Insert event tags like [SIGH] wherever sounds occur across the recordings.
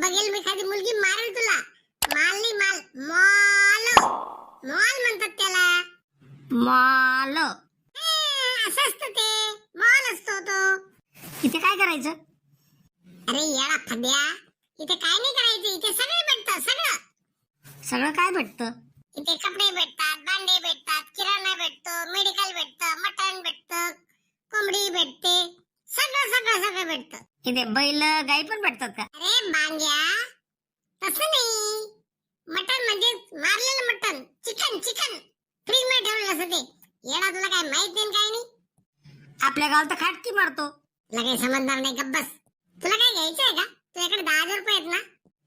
बघेल मी एखादी मुलगी मारेल तुला. माल नाही माल. मॉल. मॉल म्हणतात त्याला. माल. असं असतं ते. मॉल असतो तो. इथे काय करायचं? अरे येडा फद्या इथे काय नाही करायचं. इथे सगळे भेटतं सगळं. सगळं काय भेटतं? इथे कपडे भेटतात भांडे भेटतात किराणा भेटतो मेडिकल भेटतं मटण भेटतं कोंबडी भेटते. सगळं सगळं सगळं भेटतं. इथे बैल गाई पण भेटतात का? अरे बांग्या तसं नाही. मटण म्हणजे मारलेलं मटण. Chicken chicken. फ्रीजमध्ये ठेवलेलं असं ते. येडा तुला काय माहीत नाही काय नाही. आपल्या गावात तर खाटकी मारतो. तुला काही समजणार नाही गब्बस तुला काय घ्यायचं आहे का? तुझ्याकडे दहा हजार रुपये आहेत ना?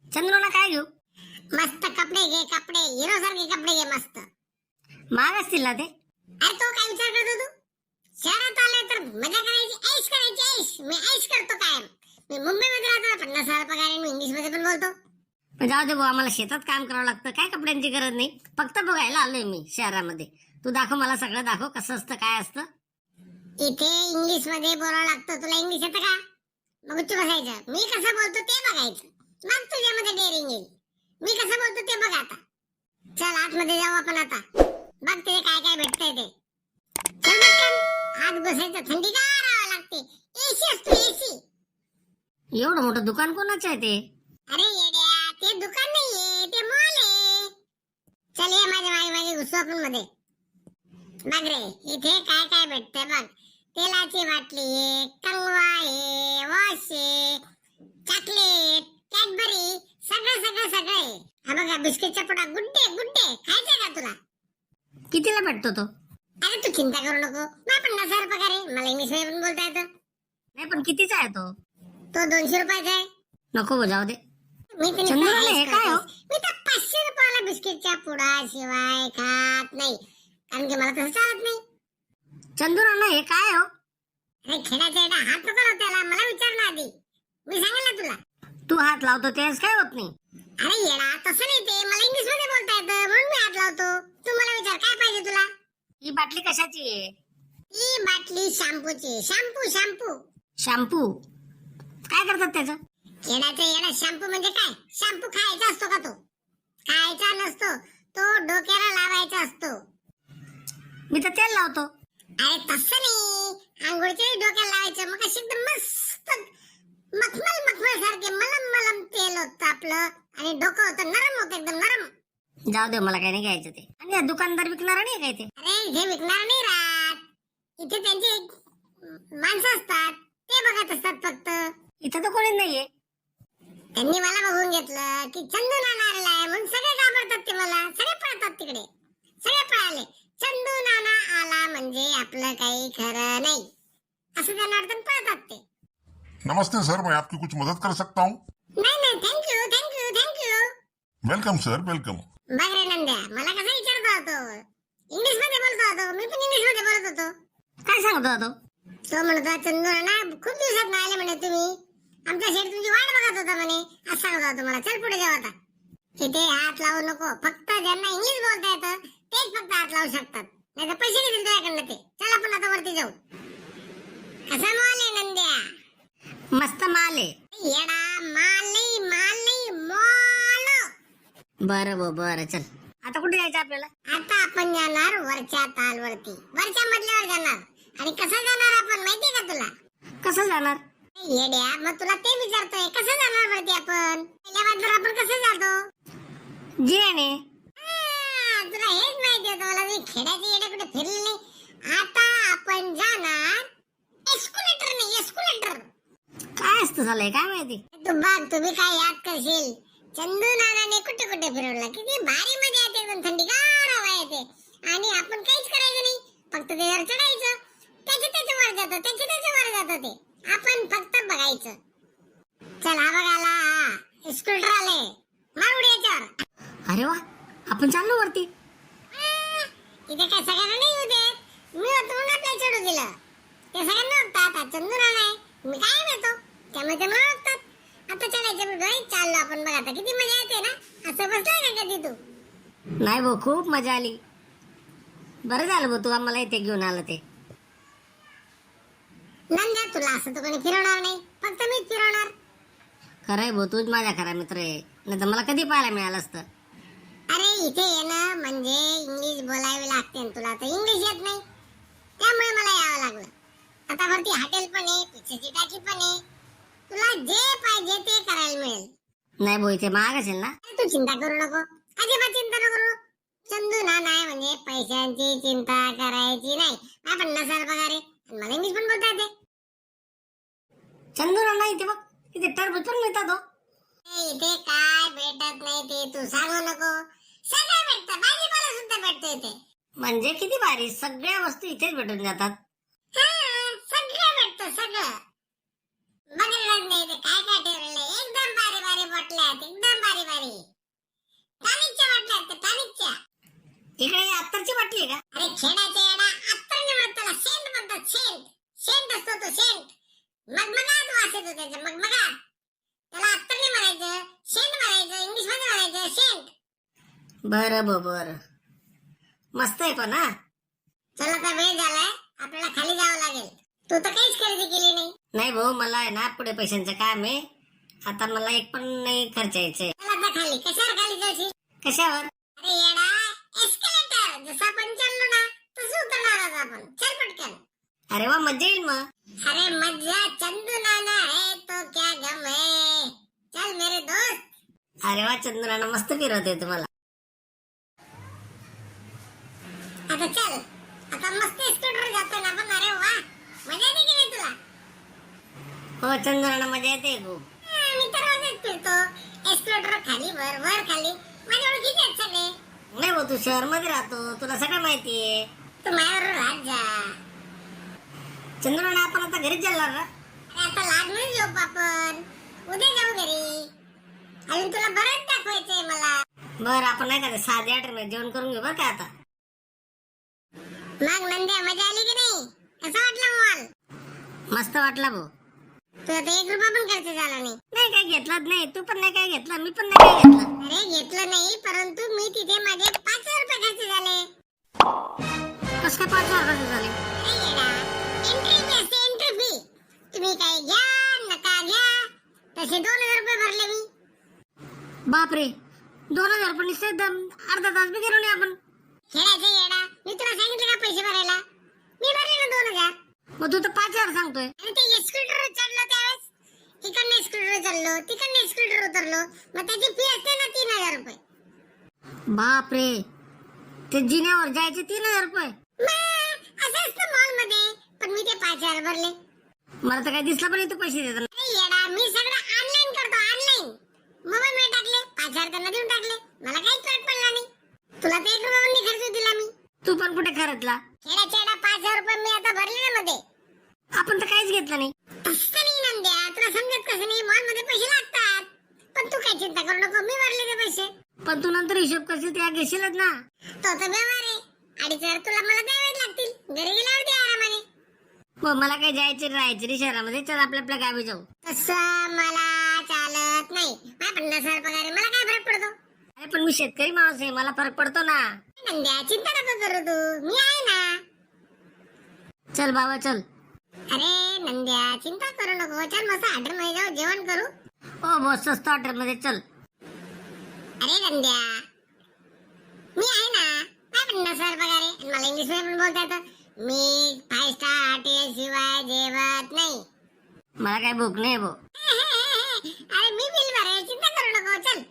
चंद्रोला काय घेऊ? मस्त कपडे घे कपडे. हिरो सारखे कपडे घे मस्त. महाग असतील ना ते? अरे तो काय विचार करतो तू? शहरात आले तर मजा करायची ऐश करायची ऐश. मी ऐश करतो कायम. मी मुंबईमध्ये राहतो ना, पन्नास हजार पगार आहे, मी इंग्लिशमध्ये पण बोलतो. पण जाऊ दे भाऊ आम्हाला शेतात काम करावं लागतं काय कपड्यांची गरज नाही. फक्त बघायला आलोय मी शहरामध्ये. तू दाखव मला सगळं दाखव कसं असतं काय असतं. इथे इंग्लिशमध्ये बोलावं लागतं तुला इंग्लिश येतं का? मग तू बघायचं. मी कसं बोलतो ते बघायचं. मग तुझ्यामध्ये डेअरिंग येईल. मी कसं बोलतो ते बघ आता. चल आतमध्ये जाऊ आपण आता. बघ तिथे काय काय भेटतंय ते. चल. आत बसायचं थंडी गारावं लागते? एसी असतो एसी एवढं मोठं दुकान कोणाचं आहे ते? अरे येड्या ते दुकान नाहीये ते मॉल आहे. चल ये माझ्या मागे मागे घुसू आपण मध्ये. बघ रे इथे काय काय भेटतंय बघ. तेलाची बाटली आहे कंगवा आहे वॉश आहे चॉकलेट कॅडबरी सगळं सगळं सगळं आहे. हा बघा बिस्किटचा पुडा गुड्डे गुड्डे. खायचंय का तुला? कितीला भेटतो तो? अरे तू चिंता करू नको. पन्नास हजार पगार आहे. मला इंग्लिशमध्ये पण बोलता येतं. नाही पण कितीचा आहे तो? तो दोनशे रुपयाचा आहे. नको भाऊ, जाऊ दे. मी तर हे ऐश काय हो? करते. मी तर पाचशे रुपयाला बिस्किटच्या पुडा शिवाय खात नाही. कारण की मला तसं चालत नाही. चंदुराना हे काय हो? अरे खेळाचा एवढा हात नको लावू त्याला. मला विचार ना आधी. मी सांगेल ना तुला. तू हात लावतो तेच काय होत नाही? अरे येडा तसं नाही ते. मला इंग्लिशमध्ये बोलता येतं. म्हणून मी हात लावतो. तू मला विचार काय पाहिजे तुला? ही बाटली कशाची आहे? ही बाटली शॅम्पूची. Shampoo shampoo. शॅम्पू. काय करतात त्याचं? येडाचा येडा शॅम्पू म्हणजे काय? शॅम्पू खायचा असतो का तो? खायचा नसतो. तो डोक्याला लावायचा असतो. मी तर तेल लावतो. अरे तसं नाही. आंघोळच्या डोक्याला लावायचं. मग अशी एकदम मस्त मखमल मखमल सारखे मलम मलम तेल होतं आपलं. आणि डोकं होतं नरम होतं एकदम नरम. जाऊ दे मला काही नाही घ्यायचं ते. आणि हा दुकानदार विकणार नाही काय ते? अरे इथे विकणार नाही राहत. इथे त्यांचे माणसं असतात ते बघत असतात फक्त. इथं तर कोणी नाहीये. त्यांनी मला बघून घेतलं की चंदू नाना आलेला आहे म्हणून सगळे घाबरतात ते मला. सगळे पळतात तिकडे. सगळे पळाले. चंदू नाना आला म्हणजे आपलं काही खरं नाही. असं त्यांना वाटतं आणि पळतात ते. नमस्ते सर मैं आपकी कुछ मदद कर सकता हूँ? नाही नाही thank you thank you thank you welcome sir welcome बघ रे नंद्या मला कसं विचारतो होतो? इंग्लिशमध्ये बोलतो होतो. मी पण इंग्लिशमध्ये बोलत होतो. काय सांगतो तो? तो म्हणत होता चंदू नाना खूप दिवसात नाही आले म्हणे तुम्ही. आमच्या शेड तुमची वाट बघत होता म्हणे. असं सांगत होता तुम्हाला. चल पुढे जाऊ आता. तिथे हात लावू नको. फक्त ज्यांना इंग्लिश बोलता येतं तेच फक्त हात लावू शकतात. नाही तर पैसे घेतील तुझ्याकडनं ते. चल आपण आता वरती जाऊ. कसा माल आहे नंद्या? मस्त माल आहे. येडा माल नाही माल. नाही मॉल बरं भाऊ बरं चल. आता कुठे जायचं आपल्याला? आता आपण जाणार वरच्या तालवरती. वरच्या मजल्यावर जाणार. आणि कसं जाणार आपण माहितीये का तुला? कसं जाणार? येड्या मग तुला ते विचारतोय कसं जाणार वरती आपण? पहिल्या आपण कसं जातो? जिने तुला हेच माहिती होतं मला खेड्याचे येडे कुठे फिरले नाही. आता आपण जाणार एस्कुलेटर नाही एस्कुलेटर काय असतं झालंय काय माहिती? तू बघ तुम्ही काय याद करशील? चंदू नानाने कुठे कुठे फिरवलं? किती भारी मजा येते एकदम थंडीगार हवा येते. आणि आपण काहीच करायचं नाही फक्त त्याच्यावर चढायचं जातं त्याच्या त्याच्या वर जातं ते आपण फक्त बघायचं. चल हा स्कूटर आले मार उडी याच्यावर. अरे वा आपण चाललो वरती. इथे काय सगळ्यांना नाही येऊ देत मी होतो म्हणून आपल्याला चढू दिलं. ते सगळ्यांना ओळखतात. हा चंदू नाना आहे. मी काय येतो त्यामुळे ते मला ओळखतात. आता चढायचं मी भाई चाललो आपण बघ आता. किती मजा येते ना? असं बसलाय का कधी तू? नाही भाऊ खूप मजा आली. बरं झालं भाऊ तू आम्हाला इथे घेऊन आला ते. नंद्या तुला असं तर कोणी फिरवणार नाही. फक्त मीच फिरवणार. खरंय भाऊ तूच माझा खरा मित्र आहे. नाही तर मला कधी पाहायला मिळालं असतं? अरे इथे येणं म्हणजे इंग्लिश बोलावी लागते न तुला तर इंग्लिश येत नाही. त्यामुळे मला यावं लागलं. आता वरती हॉटेल पण आहे पिक्चरची टाकी पण आहे. तुला जे पाहिजे ते करायला मिळेल. नाही भाऊ इथे महाग असेल ना? अरे तू चिंता करू नको. अजिबात चिंता नको करू. चंदू ना नाही म्हणजे पैशांची चिंता करायची नाही. पन्नास हजार पगार आहे. आणि मला इंग्लिश पण बोलता येते. चंदू नाही इथे बघ. इथे टरबूज पण मिळतात हो. ए, इथे काय भेटत नाही ते. तू सांगू नको. सगळं भेटतं. भाजीपाला सुद्धा भेटतो इथे. म्हणजे किती भारी. सगळ्या वस्तू इथेच भेटून जातात. हा, सगळं भेटतं सगळं. बघितलं नाही ते काय काय ठेवलेलं आहे. एकदम बारी बारी बॉटल्या आहेत. एकदम बारी बारी टॉनिकच्या बाटल्या आहेत टॉनिकच्या इकडे ही अत्तरची बाटली आहे का अरे खेळाच्या येडा अत्तर नाही म्हणत त्याला सेंट म्हणतात सेंट सेंट असतो तो सेंट मगमगाट वास येतो त्याचा मगमगाट त्याला अत्तर नाही म्हणायचं सेंट म्हणायचं इंग्लिशमध्ये म्हणायचं सेंट बरं बरं मस्त आहे पण हा? चला आता वेळ झालाय. आपल्याला खाली जावं लागेल. तू तर काहीच खरेदी केली नाही. नाही भाऊ मला आहे ना पुढे पैशांचं काम आहे. आता मला एक पण नाही खर्च यायचंय चला आता खाली. कशावर खाली जाशील? कशावर? अरे येडा एस्केलेटर जसं आपण चाललो ना तसं उतरणार आपण. चल पटकन. अरे वा मजा येईल मग. अरे मजा चंदू नाना है तो क्या गम है चल मेरे दोस्त. अरे वा चंद्राना मस्त फिरवते तुम्हाला. चल. आता मस्त स्कूटर जातो ना आपण अरे वा. मजा येते की नाही तुला? हो चंद्राना मजा येते हा, मी तर रोजच फिरतो. स्कूटर खाली वर वर खाली. माझ्या ओळखीचे आहेत सगळे. नाही भाऊ तू शहरमध्ये राहतो. तुला सगळं माहिती आहे. तू माझ्यावर राहत जा. चंद्राना आपण आता घरीच चालणार ना? अरे आता लागून झोप आपण. उद्या जाऊ घरी. अजून तुला बरंच दाखवायचंय मला. बरं आपण नाही का साधे आठमध्ये जेवण करून घेऊ बरं का आता? मग नंद्या मजा आली की नाही? कसा वाटला मॉल मस्त वाटला भाऊ. तुला तर एक रुपया पण खर्च झाला नाही. नाही काय घेतलाच नाही. तू पण नाही काय घेतला मी पण नाही काय घेतलं. अरे घेतलं नाही परंतु मी तिथे माझे पाच हजार रुपये खर्च झाले. कसं काय पाच हजार कसं झाले? अरे येडा एंट्री फी असते एंट्री फी तुम्ही काय घ्या नका घ्या. तसे दोन हजार रुपये भरले मी. बापरे दोन हजार पण निश्चित अर्धा तास बी गेलो नाही आपण. खेळायचं येडा मी तुला सांगितलं का पैसे भरायला मी भरले ना दोन हजार तू हजार सांगतोय. आणि ते स्कूटर चढलो त्यावेळेस. इकडनं स्कूटर चढलो तिकडनं स्कूटर उतरलो. मग त्याची फी असते ना तीन हजार रुपये. बापरे. ते जिन्यावर जायचे तीन हजार रुपये. मग असं असतं मॉलमध्ये पण मी ते पाच हजार भरले. मला तर काही दिसलं पण नाही तू पैसे देताना अरे येडा मी सगळं ऑनलाईन करतो ऑनलाईन मोबाईल मध्ये टाकले पाच हजार त्यांना देऊन टाकले. मला काहीच फरक पडला नाही. तुला तर एक रुपया खर्च दिला मी. तू पण कुठे खरतला पाच हजार रुपये मी आता भरले ना मध्ये. आपण तर काहीच घेतलं नाही. तसं नाही नंद्या तुला समजत कसं नाही. मॉलमध्ये पैसे लागतात. पण तू काय चिंता करू नको मी भरले ते पैसे. पण तू नंतर हिशोब करशील त्या घेशीलच ना. तो तर व्यवहार आहे. अडीच हजार तुला मला द्यावेच लागतील. घरी गेल्यावर दे आरामाने. हो मला काही जायचे राहायचे रे शहरामध्ये. चल आपल्या आपल्या गावी जाऊ. तसं मला चालत नाही. हा पन्नास हजार पगार आहे. मला काय फरक पडतो? अरे पण मी शेतकरी माणूस आहे. मला फरक पडतो ना. नंद्या चिंता नको करू तू. मी आहे ना. चल बाबा चल. अरे नंद्या चिंता करू नको. चल मस्त हॉटेल मध्ये जाऊ जेवण करू. हो बहुत स्वस्त हॉटेल मध्ये चल. अरे नंद्या मी आहे ना काय पगार आहे आणि मला इंग्लिशमध्ये पण बोलता येतं. मी फाय स्टार हॉटेल शिवाय जेवत नाही. मला काही भूक नाही भाऊ [LAUGHS] अरे मी बिल भरेल चिंता करू नको. चल.